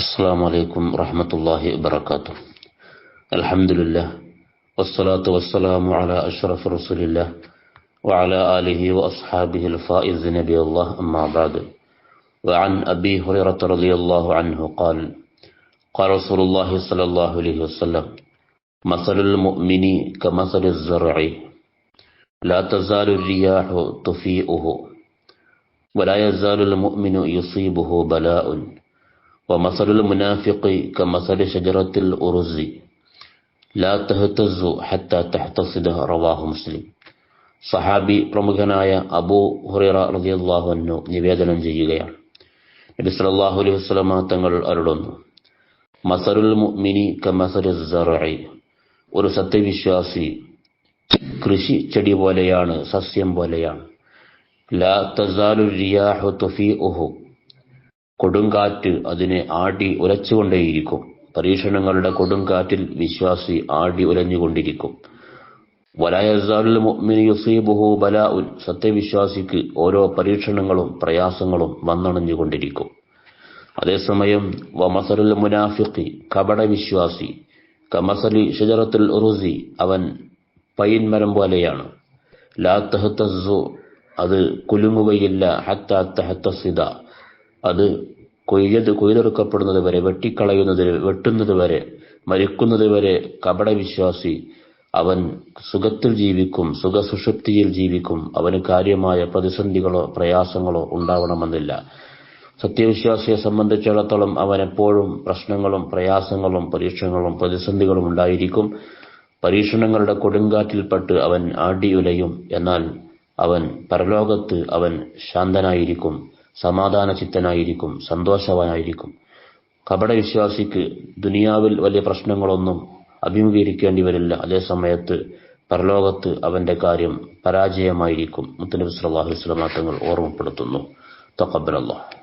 السلام عليكم ورحمة الله وبركاته. الحمد لله والصلاة والسلام على أشرف رسول الله وعلى آله وأصحابه الفائز نبي الله أما بعد. وعن أبي هريرة رضي الله عنه قال قال رسول الله صلى الله عليه وسلم مثل المؤمن كمثل الزرع. لا تزال الرياح تفيئه ولا يزال المؤمن يصيبه بلاء. ومثل المنافق كمثل شجرة الأرز لا تهتز حتى تحتصد رواه مسلم സഹാബി പ്രമുഖനായ അബൂ ഹുറൈറ റളിയല്ലാഹു അൻഹു നിവേദനം ചെയ്യുകയാണ് നബി സല്ലല്ലാഹു അലൈഹി വസല്ലമ തങ്ങൾ അരുളുന്നു മസറുൽ മുഅ്മിനി കമസറു സറഇ ഒരു സത്യവിശ്വാസി കൃഷി ചെടി പോലെയാണ് സസ്യം പോലെയാണ് ലാ തസാലു റിയാഹു തുഫീഉഹു കൊടുങ്കാറ്റ് അതിനെ ആടി ഉലച്ചുകൊണ്ടേയിരിക്കും പരീക്ഷണങ്ങളുടെ കൊടുങ്കാറ്റിൽ വിശ്വാസി ആടി യുസീബുഹു ബലാഉൻ. സത്യവിശ്വാസിക്ക് ഓരോ പരീക്ഷണങ്ങളും പ്രയാസങ്ങളും വന്നണഞ്ഞുകൊണ്ടിരിക്കും. അതേസമയം വമസലുൽ മുനാഫിഖി കപട വിശ്വാസി കമസലി ഷജറത്തുൽ ഉറുസി അവൻ പൈൻ മരം പോലെയാണ്. ലാ തഹത്തസു അത് കുലുങ്ങുകയില്ല ഹത്ത തഹത്തസിദ അത് കൊയ്യത് കൊയ്തെടുക്കപ്പെടുന്നത് വരെ വെട്ടിക്കളയുന്നത് വെട്ടുന്നത് വരെ മരിക്കുന്നത് വരെ കപടവിശ്വാസി അവൻ സുഖത്തിൽ ജീവിക്കും സുഖസുഷുപ്തിയിൽ ജീവിക്കും അവന് കാര്യമായ പ്രതിസന്ധികളോ പ്രയാസങ്ങളോ ഉണ്ടാവണമെന്നില്ല. സത്യവിശ്വാസിയെ സംബന്ധിച്ചിടത്തോളം അവൻ എപ്പോഴും പ്രശ്നങ്ങളും പ്രയാസങ്ങളും പരീക്ഷണങ്ങളും പ്രതിസന്ധികളും ഉണ്ടായിരിക്കും. പരീക്ഷണങ്ങളുടെ കൊടുങ്കാറ്റിൽപ്പെട്ട് അവൻ ആടിയുലയും എന്നാൽ അവൻ പരലോകത്ത് അവൻ ശാന്തനായിരിക്കും. സമാധാന ചിത്തനായിരിക്കും സന്തോഷവാനായിരിക്കും കപടവിശ്വാസിക്ക് ദുനിയാവിൽ വലിയ പ്രശ്നങ്ങളൊന്നും അഭിമുഖീകരിക്കേണ്ടി വരില്ല. അതേ സമയത്ത് പരലോകത്ത് അവന്റെ കാര്യം പരാജയമായിരിക്കും. മുത്തനബി തങ്ങൾ ഓർമ്മപ്പെടുത്തുന്നു. തഖബ്ബലല്ലാഹ്